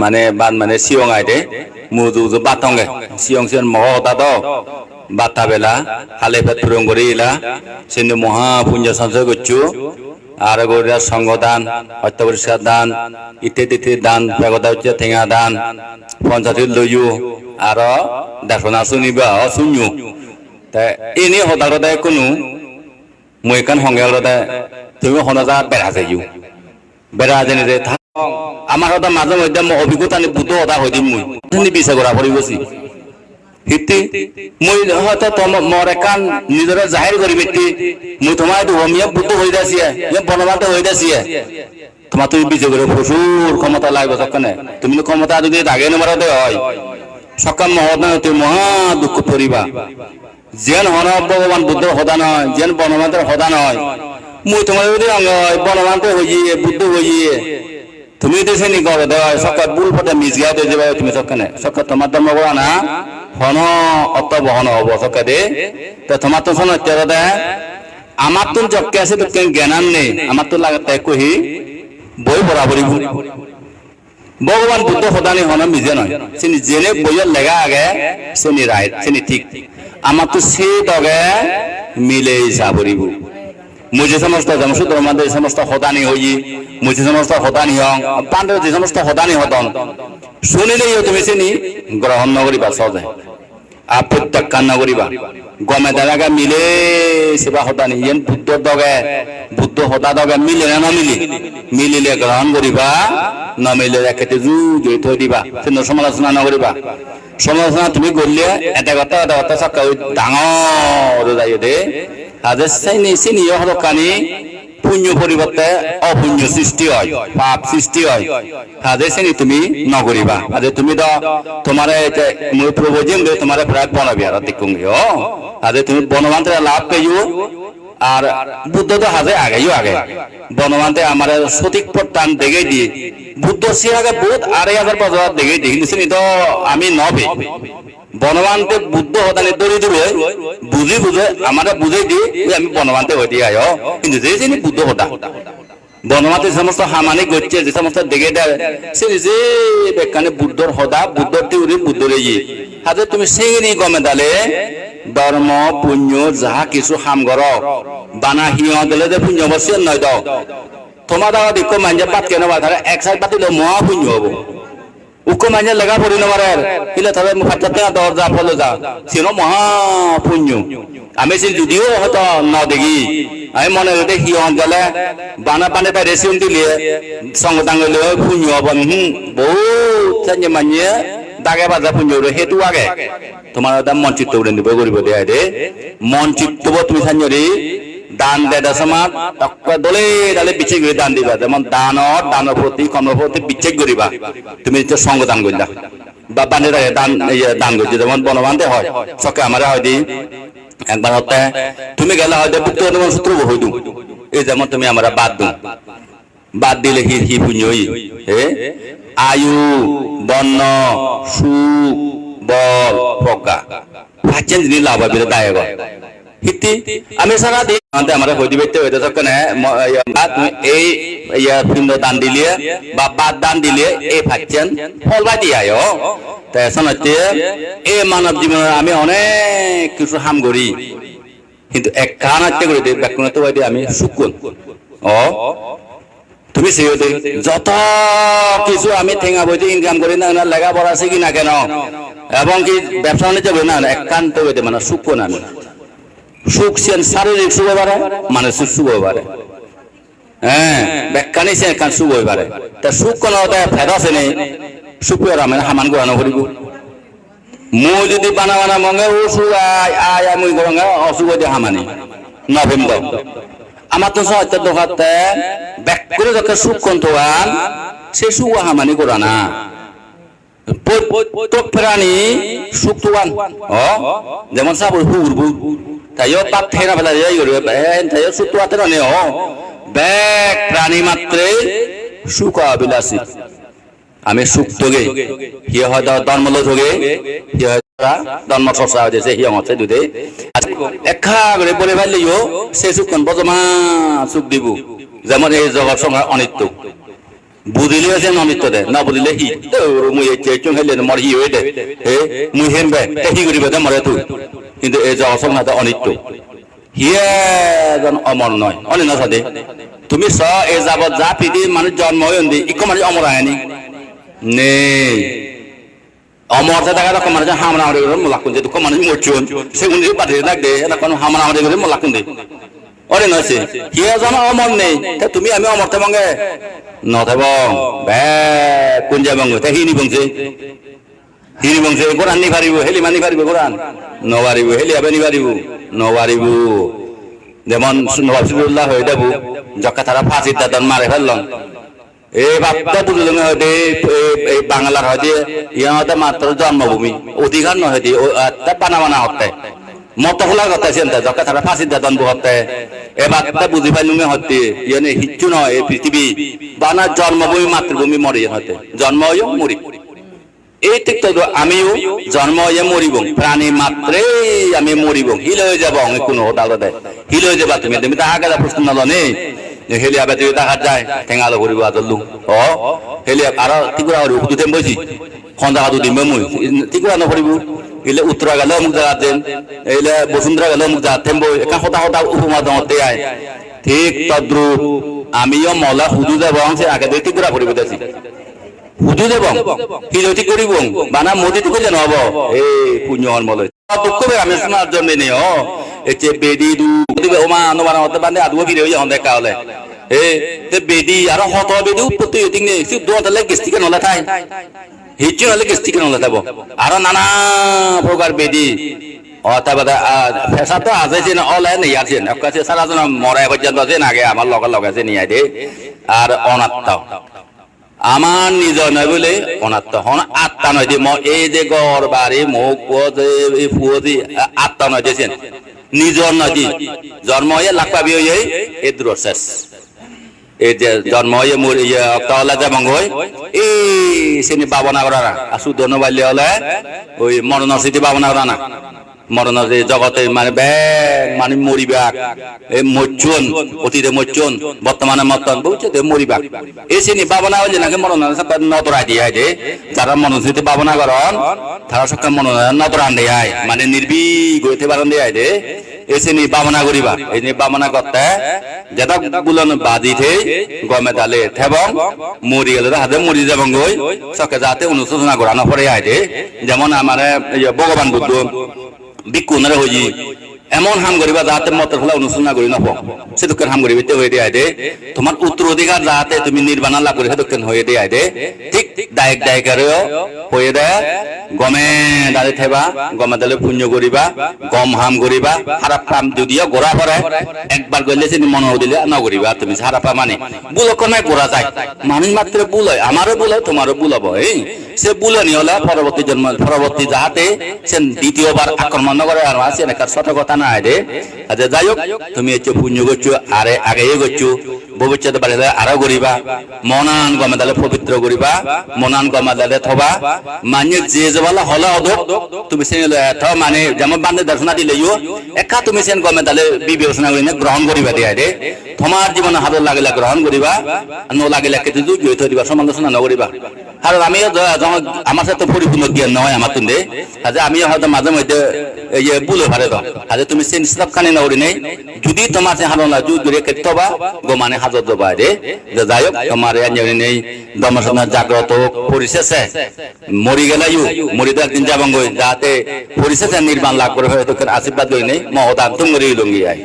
মানে বাদ মানে সিয়ং আইদে, মুজু উজু বাতঙ্গে সিয়ং সিয়ং মহ হতা তো বাতা বেলা, হালে ফেত ফুরং করে ইলা। সিন্ধু মহা পুঞ্জ সঞ্চয় করছু আর গরিয়া সঙ্গ দান হত্য পরিষ্কার দান ইত্যাদি ইত্যাদি দান বেগতা হচ্ছে ঠেঙা দান পঞ্চায়েত লইও আর দেখনা শুনিবা শুনিও তা এনে হতারতে কোনো, মই কান সংজ্ঞালতে তুমি সনজা বেড়া যাইও বেড়া যেনে যে আমার হতা মাঝে মধ্যে অভিজ্ঞতা নি বুদ্ধ হতা হৈ দিম মই। বিচাৰ কৰা পৰি গৈছি। হিতি মই হয়তো মোৰ একান নিজৰে জাহিৰ কৰি বেটি মই এইটো হমিয়া বুদ্ধ হৈ দাছিয়ে ইয়ে বনমাতে হৈ দাছিয়ে তোমার তুমি করে প্রচুর ক্ষমতা লাগবে সকানে তুমি ক্ষমতা যদি দাগে নমারাতে হয়। সকাম মহৎ নয় তুমি মহা দুঃখ পরিবা যেন হন ভগবান বুদ্ধ হদা নয় যেন বনমান্তের হদা নয় মুই তোমার যদি অঙ্গ বনমান্তে হইয়ে বুদ্ধ হইয়ে তুমি দেশে নি গড়ে দেওয়া সকাল বুল পথে মিজগা দিয়ে যাবে তুমি সকানে সকাল তোমার ধর্ম করা না। হন অত বহন হব সকা দে তো তোমার তো শোনো তেরোতে আমার তো জবকে আছে তো কেন জ্ঞানান নেই? আমার তো লাগাতে কহি বই বরাবরি ভগবান বুদ্ধ সদানি হন মিজে নয়। চিনি জেনে বইয়ের লেগা আগে চিনি রাইট চিনি ঠিক। আমার তো সে দগে মিলে যাবরিব যে সমস্ত জমসু ধর্মাদের সমস্ত হদানি হই যে সমস্ত হদানি হং পাণ্ডব যে সমস্ত হদানি হতন শুনিলেই তুমি চিনি গ্রহণ নকরিবা সহজে প্রত্যাখ্যান নকরিবা গমে দাদাকে মিলে সেবা হতানি যেন বুদ্ধ দগে বুদ্ধ হতা দগে মিলে না নমিলি মিলিলে গ্রহণ করিবা নমিলে একেতে জু জড়ি থৈ দিবা কিন্তু সমালোচনা নকৰিবা সমালোচনা তুমি কৰিলে এটা কথা এটা কথা চাকা ডাঙৰ যায় দে আজ চিনি হলো কানি পুণ্য পরিবর্তে অপুণ্য সৃষ্টি হয়, পাপ সৃষ্টি হয়। তাদের শ্রেণি তুমি নগরিবা। আজ তুমি তো তোমার প্রভু দে তোমার প্রায় বনবি আর দেখুঙ্গি ও আজ তুমি বনবান্তে লাভ পেয়েও আর বুদ্ধ তো হাজে আগেও আগে। বনবান্তে আমার সঠিক প্রত্যান দেখে দিয়ে। বুদ্ধ সে আগে বহুত আড়াই হাজার বছর দেখে দিয়ে। কিন্তু তো আমি নবে। বনবান্তে বুদ্ধ হতানি দৌড়ি দূরে বুঝি বুঝে আমার বুঝে দি আমি বনবান্তে হয়ে দিয়ে কিন্তু যে যিনি বুদ্ধ হতা। বনমাতে সমস্ত হামানি করছে যে সমস্ত দেখে দেয় সে যে বেকানে বুদ্ধর হদা বুদ্ধর তিউরি বুদ্ধর ইয়ে হাতে তুমি সেই গমে দালে ধর্ম পুণ্য, যাহা কিছু হাম গর বানা হিয় দিলে যে পুণ্য বসে নয় দাও তোমার দাওয়া দেখো মাঞ্জা পাত কেন বাধারে এক সাইড পাতিলে মহা পুণ্য হব। উকো মাইনে লেগা পড়ি নমারে কিলে তবে মুখাতে দরজা ফলো যা। সিনো মহা পুণ্য। আমি সে যদিও হয়তো ন দেখি, আমি মনে হতে হিয়ন গেলে বানা পানে তাই রেসিউন দিলে সঙ্গ টাঙ্গলে পুণ্য হব। হুম বহুত মানিয়ে দাগে বাজা হলো সেইটো আগে। তোমার দাম মন চিত্ত উড়ে নিব করিব দেয়া দে। মন চিত্ত তুমি সাঞ্জরি। দান দেদা সমাজ দলে দালে বিচ্ছেদ করে দান দিবা। যেমন দানত দানের প্রতি কর্মের প্রতি বিচ্ছেদ করিবা তুমি সঙ্গ দান করিলা বা বানে দান দান করছি, যেমন বনবান্ধে হয়। সকে আমার হয় দি। একবার হতে, তুমি গেলে হয়তো পুত্র সূত্র হইদু। এই যেমন তুমি আমরা বাদ দু। বাদ দিলে হি হি হে আয়ু, বর্ণ সুখ বল প্রজ্ঞা পাঁচজন জিনিস লাভ হবে দায়ক হিতি, আমি সারা দিন আমাদের আমরা হইতে বেতে হইতে সকানে এই পিণ্ড দান দিলে বা বাদ দান দিলে এই পাচ্ছেন ফল বা দিয়ে আয় তাই শোনাচ্ছে এই মানব জীবনে আমি অনেক কিছু হাম করি। কিন্তু এক কান আত্মে করে দিই ব্যাকুণতে আমি সুকুন। ও তুমি সিওতে যত কিছু আমি ঠেঙা বইতে ইনকাম করি না লেখা পড়া শিখি না কেন? এবং কি ব্যবসা বাণিজ্য করি না? একান্ত হইতে মানে সুকুন আমি। সুখ সেন শারীরিক সুখ বাড়ে মানসিক সুখ বাড়ে হ্যাঁ। ব্যাখ্যানি সে একান সুখ পারে তা সুখ কোন ফেদা আছে নেই সুখ আমি হামান গোড়ানো করিব। মই যদি বানা বানা মঙ্গে, ও সুখ আয় আয় মুই গরঙ্গা অসুখ হামানি। নভেম্বর। আমার তো সত্য দোকাতে ব্যাক যখন সুখ কন্তান সে সুখ হামানি করা না। যেমন ব্যাক প্রাণী মাত্রে সুখ অবিলাসী আমি তোগে হিয় হয়তো ধর্ম লোগে হিয় ধর্ম চর্চা হয়েছে, হিয় মতে দুধে। একা করে বলে ফেললেও সে সুখ বজমা সুখ দিব। যেমন এই জগৎ সংসার অনিত্য। বুঝিলে আছে নমিত্য দে না বুঝিলে হি। মুই এচে চুং হেলে মর হি হয়ে দে। হে, মুই হেমবে তে হি করিবে দে, মরে তুই। কিন্তু এই যে অসম না অনিত্য। হিয়ে অমর নয়। অনি না সাদে তুমি স এ যাবত যা পিদি মানুষ জন্ম হইন্দি ইকো মানুষ অমর আয়নি নেই। অমর যে দেখা রকম মানুষ হামরা আমাদের করে মোলাকুন যে দুঃখ মানুষ মরছুন সেগুন বাড়ি দে এটা কোনো হামরা আমাদের করে মোলাকুন দে অরে নছে হিয়া জন অমর নেই। তা তুমি আমি অমর থাকবে নথাবং বে কোন যাবং তা হিনি বংশে হিনি বংশে কোরআন নি পারিব হেলি মানি পারিব কোরআন। নবারিব হেলি আবে নি পারিব নবারিব যেমন নবাবুল্লাহ হয়ে দেবু যকা তারা ফাঁসি দাদন মারে ফেললাম। এই বাপ্তা বুঝলাম হয়তো এই বাংলার হয়তো ইহাতে মাত্র জন্মভূমি। অধিকার নয় হয়তো বানা বানা হতে মত খোলা কথা চিন্তা, যকা তারা ফাঁসি দাদন হতে এ বাপ্তা বুঝি পাইলুমে হতে ইয়ানে হিচ্ছু নয় এই পৃথিবী। বানা জন্মভূমি, মাতৃভূমি মরি হতে জন্ম হইও মরি এই ঠিক তো আমিও জন্ম হয়ে মরিব প্রাণী মাত্রে আমি মরিব হিল হয়ে যাব কোনো ওদালতে হিল হয়ে যাবা তুমি। তুমি তাহা গেলা প্রশ্ন নলনে। হেলি আবে তুই দেখা যায় ঠেঙালো করিব আদলু ও হেলি আর হরিব কুতু তেম বইছি খন্দা হাতু দিম মুই। তিকুরা নকরিব ইলে উত্তরা গেল মুখ জায়গা দেন ইলে বসুন্ধরা গেল মুখ জায়গা থেম বই একা হতা হতা উপমা দতে আয় ঠিক তদ্রুপ আমিও মলা হুদু যাব আগে দিয়ে তিকুরা করিব দেছি হুদু দেব হিলতি করিব বানা মোদিত কইলে নহব। এই পুণ্য হনমলৈ দুঃখ বে আমি শোনার জন্য নেই ও এচে বেদি দু ওমা নবানা হতে বান্দে আদু ফিরে হই হন্দে কালে এ তে বেদি আর হত বেদি উৎপত্তি নে সি দো তালে ঠাই হিচু নলে গেস্টিকে নলে থাকব আর নানা প্রকার বেদি যে দে আর আমার নিজৰ নয় বলে অনাত্ম আত্মা নয় মই এই যে গড় বাড়ি মোক পুয় যে দি আত্মা নয় দিয়েছেন নিজৰ নয় জন্ম হয়ে লাখ পাবি হয়ে দূর শেষ যে অক্টাওয়ালা যে মঙ্গ হয়, এই শ্রেণি বাবনা যে মানে মানে বর্তমানে মতন বুঝছে হলে নাকি মরণ নতরাই দিয়ে দে। যারা মনোস্মৃতি বাবনা করন, তারা সব মন নতরান মানে নির্ভীক হইতে পারেন দিয়ে শ্রেণি বাবনা করিবা। এই নিয়ে বাবনা করতে যেটা বুলন বাদিতে গমে দালে থেবং, মরি গেলে হাতে মরি যাবং গই। সকে যাতে অনুশোচনা করা নপরে আয় দে। যেমন আমার ভগবান বুদ্ধ ভিক্ষু নরে হই এমন হাম করিবা যাতে মতের ফলে অনুশোচনা করি নপ সে দোকান হাম করিবে হয়ে দিয়ে দে। তোমার উত্তরাধিকার যাতে তুমি নির্বাণা লাভ করি সে দোকান হয়ে দিয়ে দে। ঠিক দায়ক দায়িকারেও হয়ে দেয় গমে দালে থেবা, গমে দালে পুণ্য করিবা, গম হাম করিবা খারাপ কাম যদিও গোড়া করে একবার গেলে সে মন দিলে ন করিবা তুমি খারাপ মানে। ভুল নাই গোড়া যায়। মানুষ মাত্র ভুল হয়, আমারও ভুল হয়, তোমারও ভুল হব, এই। সে ভুলনি হলে পরবর্তী জন্ম, পরবর্তী যাহাতে সে দ্বিতীয়বার আক্রমণ করে আর আছে এলাকার সতর্কতা না দে আচ্ছা যাই হোক, তুমি হচ্ছে পুণ্য করছ, আরে আগে করছ, ভবিষ্যতে বাড়িলে আরও করিবা। মনান গমে দালে পবিত্র করিবা, মনান গমে দালে থবা। মানে যে যাবালা হলে অধক তুমি সে থ মানে যেমন বান্ধে দর্শনা দিলে ইও একা তুমি সেন গমে দালে বিবেচনা করি গ্রহণ করিবা দিয়া দে তোমার জীবনে হাত লাগিলে গ্রহণ করিবা নলাগিলে কেটে জুই থৈ দিবা, সমালোচনা নকৰিবা। আৰু আমি আমার সাথে পরিপূর্ণ জ্ঞান নহয় আমার তুন্দে আজ আমি হয়তো মাঝে মধ্যে ইয়ে বুলে পারে তো। আজ তুমি সেন সিলাপ খানি নকরি নেই যদি তোমার সে হারলা জুই ধরে কেটে থবা গো মানে হাজত দবা দে যাই হোক তোমার নেই দমসনা জাগ্রত পরিশেষে মরি গেলে ইউ মরি তো একদিন যাবঙ্গই যাতে পরিশেষে নির্মাণ লাভ করে, হয়তো আশীর্বাদ লই নেই মহদান তুমি লঙ্গি আয়।